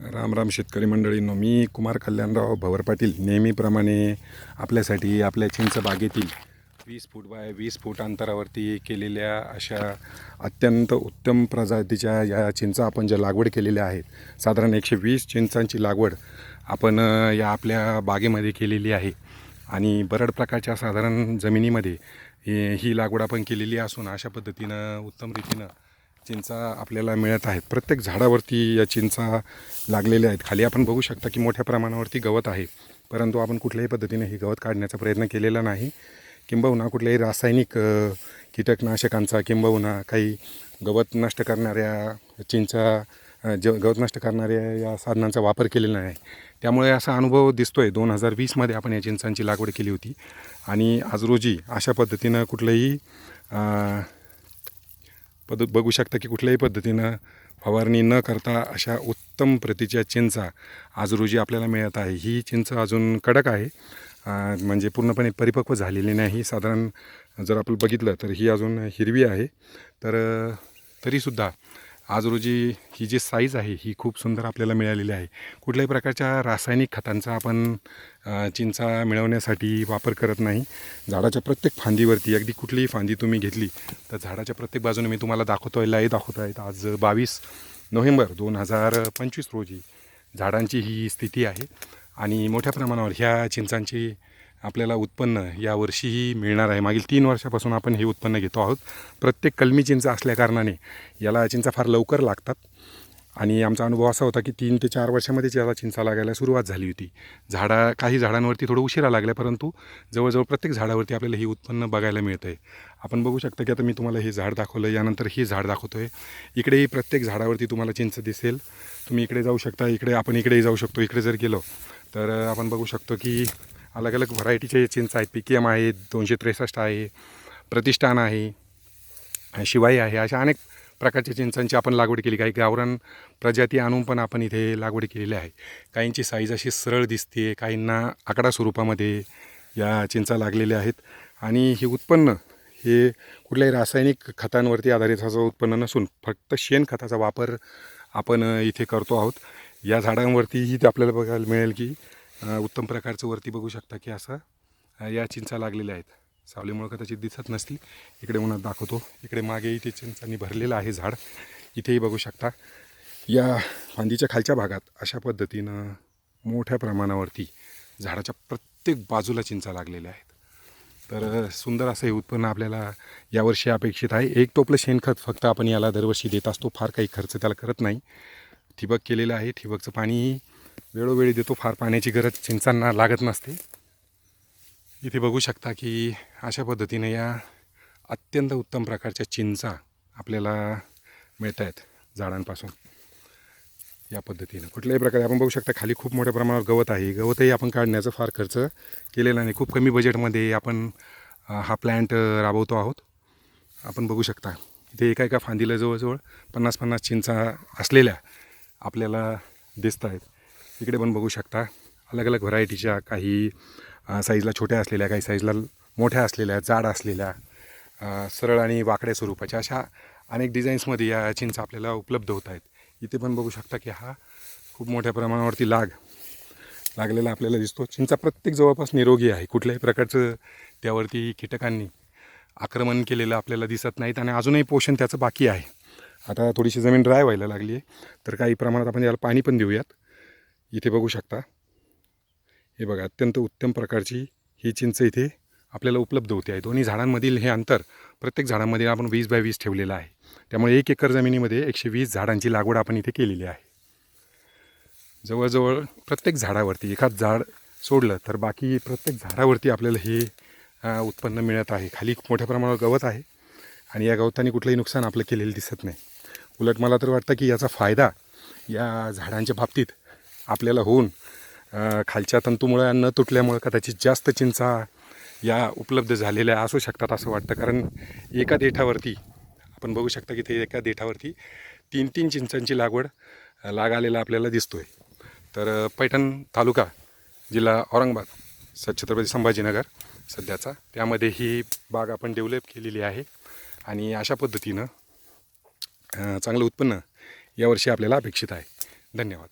राम राम शेतकरी मंडळींनो मी कुमार कल्याणराव भवर पाटील. नेहमीप्रमाणे आपल्यासाठी आपल्या चिंच बागेतील वीस फूट बाय वीस फूट अंतरावरती केलेल्या अशा अत्यंत उत्तम प्रजातीच्या या चिंचा आपण ज्या लागवड केलेल्या आहेत साधारण एकशे वीस चिंचांची लागवड आपण या आपल्या बागेमध्ये केलेली आहे. आणि बरड प्रकारच्या साधारण जमिनीमध्ये ही लागवड आपण केलेली असून अशा पद्धतीनं उत्तम रीतीनं चिंचा आपल्याला मिळत आहेत. प्रत्येक झाडावरती या चिंचा लागलेल्या आहेत. खाली आपण बघू शकता की मोठ्या प्रमाणावरती गवत आहे. परंतु आपण कुठल्याही पद्धतीने हे गवत काढण्याचा प्रयत्न केलेला नाही. किंबहुना कुठल्याही रासायनिक कीटकनाशकांचा किंबहुना काही गवत नष्ट करणाऱ्या चिंचा ज गवत नष्ट करणाऱ्या या साधनांचा वापर केलेला नाही. त्यामुळे असा अनुभव दिसतो आहे दोन हजार वीसमध्ये आपण या चिंचांची लागवड केली होती. आणि आज रोजी अशा पद्धतीनं कुठलंही पद बघू शकता की कुठल्याही पद्धतीनं फवारणी न करता अशा उत्तम प्रतीच्या चिंचा आज रोजी आपल्याला मिळत आहे. ही चिंच अजून कडक आहे. म्हणजे पूर्णपणे परिपक्व झालेली नाही. साधारण जर आपण बघितलं तर ही अजून हिरवी आहे. तर तरीसुद्धा आज रोजी ही जी साईज आहे ही खूप सुंदर आपल्याला मिळालेली आहे. कुठल्याही प्रकारच्या रासायनिक खतांचा आपण चिंचा मिळवण्यासाठी वापर करत नाही. झाडाच्या प्रत्येक फांदीवरती अगदी कुठलीही फांदी तुम्ही घेतली तर झाडाच्या प्रत्येक बाजूने मी तुम्हाला दाखवतो आहे लाईव्ह दाखवतो आहे आज बावीस नोव्हेंबर दोन हजार पंचवीस रोजी झाडांची ही स्थिती आहे. आणि मोठ्या प्रमाणावर ह्या चिंचांची आपल्याला उत्पन्न यावर्षीही मिळणार आहे. मागील तीन वर्षापासून आपण हे उत्पन्न घेतो आहोत. प्रत्येक कलमी चिंच असल्याकारणाने याला चिंचा फार लवकर लागतात. आणि आमचा अनुभव असा होता की तीन ते चार वर्षामध्येच याला चिंचा लागायला सुरुवात झाली होती. झाडा काही झाडांवरती थोडं उशिरा लागल्या परंतु जवळजवळ प्रत्येक झाडावरती आपल्याला हे उत्पन्न बघायला मिळतं आहे आपण बघू शकता की आता मी तुम्हाला हे झाड दाखवलं यानंतर हे झाड दाखवतो आहे इकडेही प्रत्येक झाडावरती तुम्हाला चिंच दिसेल. तुम्ही इकडे जाऊ शकता इकडे आपण इकडेही जाऊ शकतो. इकडे जर गेलो तर आपण बघू शकतो की अलग अलग व्हरायटीचे चिंच आहेत. पी के एम आहे दोनशे त्रेसष्ट आहे प्रतिष्ठान आहे शिवाई आहे. अशा अनेक प्रकारच्या चिंचांची आपण लागवड केली. काही गावरान प्रजाती आणून पण आपण इथे लागवड केलेली आहे. काहींची साईज अशी सरळ दिसते काहींना आकडा स्वरूपामध्ये या चिंचा लागलेल्या आहेत. आणि हे उत्पन्न हे कुठल्याही रासायनिक खतांवरती आधारित असं उत्पन्न नसून फक्त शेणखताचा वापर आपण इथे करतो आहोत. या झाडांवरतीही ते आपल्याला बघायला मिळेल की उत्तम प्रकारचं वरती बघू शकता की असं या चिंचा लागलेल्या आहेत. सावलीमुळं कदाचित दिसत नसतील. इकडे उन्हात दाखवतो. इकडे मागे इथे चिंचांनी भरलेलं आहे झाड. इथेही बघू शकता. या फांदीच्या खालच्या भागात अशा पद्धतीनं मोठ्या प्रमाणावरती झाडाच्या प्रत्येक बाजूला चिंचा लागलेल्या आहेत. तर सुंदर असं हे उत्पन्न आपल्याला यावर्षी अपेक्षित आहे. एक टोपलं शेणखत फक्त आपण याला दरवर्षी देत असतो. फार काही खर्च त्याला करत नाही. ठिबक केलेलं आहे. ठिबकचं पाणी वेळोवेळी देतो. फार पाण्याची गरज चिंचांना लागत नसते. इथे बघू शकता की अशा पद्धतीने या अत्यंत उत्तम प्रकारच्या चिंचा आपल्याला मिळत आहेत झाडांपासून. या पद्धतीनं. कुठल्याही प्रकारे आपण बघू शकता खाली खूप मोठ्या प्रमाणावर गवत आहे. गवतही आपण काढण्याचा फार खर्च केलेला नाही. खूप कमी बजेटमध्ये आपण हा प्लॅन्ट राबवतो आहोत. आपण बघू शकता इथे एका एका फांदीला जवळजवळ पन्नास पन्नास चिंचा असलेल्या आपल्याला दिसत आहेत इकडे पण बघू शकता. अलग अलग व्हरायटीच्या काही साईजला छोट्या असलेल्या काही साईजला मोठ्या असलेल्या जाड असलेल्या सरळ आणि वाकड्या स्वरूपाच्या अशा अनेक डिझाईन्समध्ये या चिंच आपल्याला उपलब्ध होत आहेत. इथे पण बघू शकता की हा खूप मोठ्या प्रमाणावरती लाग लागलेला आपल्याला दिसतो. चिंचा प्रत्येक जवळपास निरोगी आहे. कुठल्याही प्रकारचं त्यावरती कीटकांनी आक्रमण केलेलं आपल्याला दिसत नाहीत आणि अजूनही पोषण त्याचं बाकी आहे. आता थोडीशी जमीन ड्राय व्हायला लागली आहे तर काही प्रमाणात आपण याला पाणी पण देऊयात. इथे बघू शकता. हे बघा अत्यंत उत्तम प्रकारची ही चिंच इथे आपल्याला उपलब्ध होते आहे. दोन्ही झाडांमधील हे अंतर प्रत्येक झाडांमध्ये आपण वीस बाय वीस ठेवलेलं आहे. त्यामुळे एक एकर जमिनीमध्ये एकशे वीस झाडांची लागवड आपण इथे केलेली आहे. जवळजवळ प्रत्येक झाडावरती एखाद झाड सोडलं तर बाकी प्रत्येक झाडावरती आपल्याला हे उत्पन्न मिळत आहे. खाली मोठ्या प्रमाणावर गवत आहे आणि या गवताने कुठलंही नुकसान आपलं केलेलं दिसत नाही. उलट मला तर वाटतं की याचा फायदा या झाडांच्या बाबतीत आपल्याला होऊन खालच्या तंतुमुळं न तुटल्यामुळं कदाचित जास्त चिंचा या उपलब्ध झालेल्या असू शकतात असं वाटतं. कारण एका देठावरती आपण बघू शकता की ते एका देठावरती तीन तीन चिंचांची लागवड अ, लाग आलेला आपल्याला दिसतोय. तर पैठण तालुका जिल्हा औरंगाबाद स- छत्रपती संभाजीनगर सध्याचा. त्यामध्ये ही बाग आपण डेव्हलप केलेली आहे आणि अशा पद्धतीनं चांगलं उत्पन्न यावर्षी आपल्याला अपेक्षित आहे. धन्यवाद.